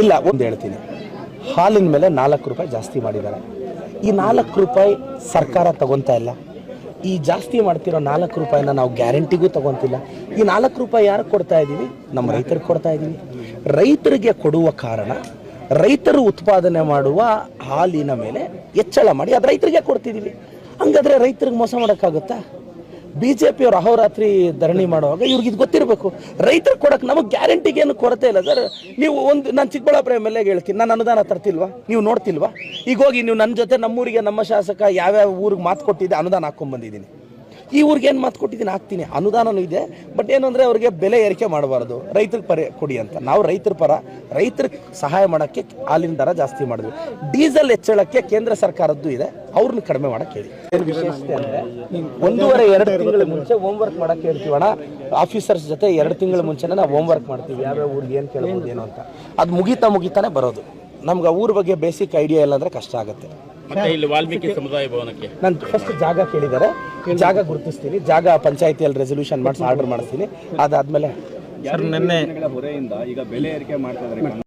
ಇಲ್ಲ, ಒಂದು ಹೇಳ್ತೀನಿ. ಹಾಲಿನ ಮೇಲೆ ನಾಲ್ಕು ರೂಪಾಯಿ ಜಾಸ್ತಿ ಮಾಡಿದ್ದಾರೆ. ಈ ನಾಲ್ಕು ರೂಪಾಯಿ ಸರ್ಕಾರ ತಗೊತಾ ಇಲ್ಲ. ಈ ಜಾಸ್ತಿ ಮಾಡ್ತಿರೋ ನಾಲ್ಕು ರೂಪಾಯಿನ ನಾವು ಗ್ಯಾರಂಟಿಗೂ ತಗೊತಿಲ್ಲ. ಈ ನಾಲ್ಕು ರೂಪಾಯಿ ಯಾರು ಕೊಡ್ತಾ ಇದ್ದೀವಿ ನಮ್ಮ ರೈತರಿಗೆ ಕೊಡ್ತಾ ಇದ್ದೀವಿ ರೈತರಿಗೆ ಕೊಡುವ ಕಾರಣ, ರೈತರು ಉತ್ಪಾದನೆ ಮಾಡುವ ಹಾಲಿನ ಮೇಲೆ ಹೆಚ್ಚಳ ಮಾಡಿ ಅದು ರೈತರಿಗೆ ಕೊಡ್ತಿದ್ದೀವಿ ಹಂಗಾದ್ರೆ ರೈತರಿಗೆ ಮೋಸ ಮಾಡೋಕ್ಕಾಗುತ್ತಾ? ಬಿ ಜೆ ಪಿಯವರು ಅಹೋರಾತ್ರಿ ಧರಣಿ ಮಾಡುವಾಗ ಇವ್ರಿಗೆ ಇದು ಗೊತ್ತಿರಬೇಕು. ರೈತರು ಕೊಡಕ್ಕೆ ನಮಗೆ ಗ್ಯಾರಂಟಿಗೆ ಏನು ಕೊರತೆ ಇಲ್ಲ. ಸರ್, ನೀವು ಒಂದು, ನಾನು ಚಿಕ್ಕಬಳ್ಳಾಪುರ ಎಂ ಎಲ್ ಎಗೆ ಹೇಳ್ತೀನಿ. ನಾನು ಅನುದಾನ ತರ್ತಿಲ್ವಾ? ನೀವು ನೋಡ್ತಿಲ್ವಾ? ಈಗ ಹೋಗಿ ನೀವು ನನ್ನ ಜೊತೆ ನಮ್ಮೂರಿಗೆ ನಮ್ಮ ಶಾಸಕ ಯಾವ್ಯಾವ ಊರಿಗೆ ಮಾತು ಕೊಟ್ಟಿದ್ದೆ ಅನುದಾನ ಹಾಕ್ಕೊಂಡ್ ಬಂದಿದ್ದೀನಿ. ಈ ಊರಿಗೆ ಏನು ಮಾತು ಕೊಟ್ಟಿದ್ದೀನಿ, ಹಾಕ್ತೀನಿ. ಅನುದಾನನೂ ಇದೆ ಬಟ್ ಏನು ಅಂದರೆ ಅವ್ರಿಗೆ ಬೆಲೆ ಏರಿಕೆ ಮಾಡಬಾರ್ದು. ರೈತರಿಗೆ ಪರಿ ಕೊಡಿ ಅಂತ. ನಾವು ರೈತರ ಪರ ರೈತರಿಗೆ ಸಹಾಯ ಮಾಡೋಕ್ಕೆ ಹಾಲಿನ ದರ ಜಾಸ್ತಿ ಮಾಡಿದ್ವಿ. ಡೀಸೆಲ್ ಹೆಚ್ಚಳಕ್ಕೆ ಕೇಂದ್ರ ಸರ್ಕಾರದ್ದು ಇದೆ ಅವ್ರನ್ನ ಕಡಿಮೆ ಮಾಡಕ್ಕೆ ಹೇಳಿ. ಏನು ವಿಶೇಷತೆ ಅಂದರೆ, ಒಂದೂವರೆ, ಎರಡು ತಿಂಗಳ ಮುಂಚೆ ಹೋಮ್ ವರ್ಕ್ ಮಾಡಕ್ಕೆ ಹೇಳ್ತೀವಣ್ಣ ಆಫೀಸರ್ಸ್ ಜೊತೆ ಎರಡು ತಿಂಗಳ ಮುಂಚೆನೇ ನಾವು ಹೋಮ್ ವರ್ಕ್ ಮಾಡ್ತೀವಿ. ಯಾವ್ಯಾವ ಊರಿಗೆ ಏನು ಕೇಳ್ಬೋದು, ಏನು ಅಂತ. ಅದು ಮುಗಿತಾ ಮುಗಿತಾನೆ ಬರೋದು. ನಮ್ಗೆ ಊರ ಬಗ್ಗೆ ಬೇಸಿಕ್ ಐಡಿಯಾ ಇಲ್ಲ ಅಂದ್ರೆ ಕಷ್ಟ ಆಗುತ್ತೆ. ಮತ್ತೆ ಇಲ್ಲಿ ವಾಲ್ಮೀಕಿ ಸಮುದಾಯ ಭವನಕ್ಕೆ? ನಾನು ಫಸ್ಟ್ ಜಾಗ ಕೇಳಿದ್ದಾರೆ ಜಾಗ ಗುರುತಿಸ್ತೀನಿ. ಜಾಗ ಪಂಚಾಯತಿಯಲ್ಲಿ ರೆಸೊಲ್ಯೂಷನ್ ಮಾಡಿಸಿ ಆರ್ಡರ್ ಮಾಡಿಸ್ತೀನಿ. ಅದಾದ್ಮೇಲೆ ದಿನಗಳ ಹೊರೆಯಿಂದ ಈಗ ಬೆಲೆ ಏರಿಕೆ ಮಾಡ್ತಾ ಇದ್ದಾರೆ.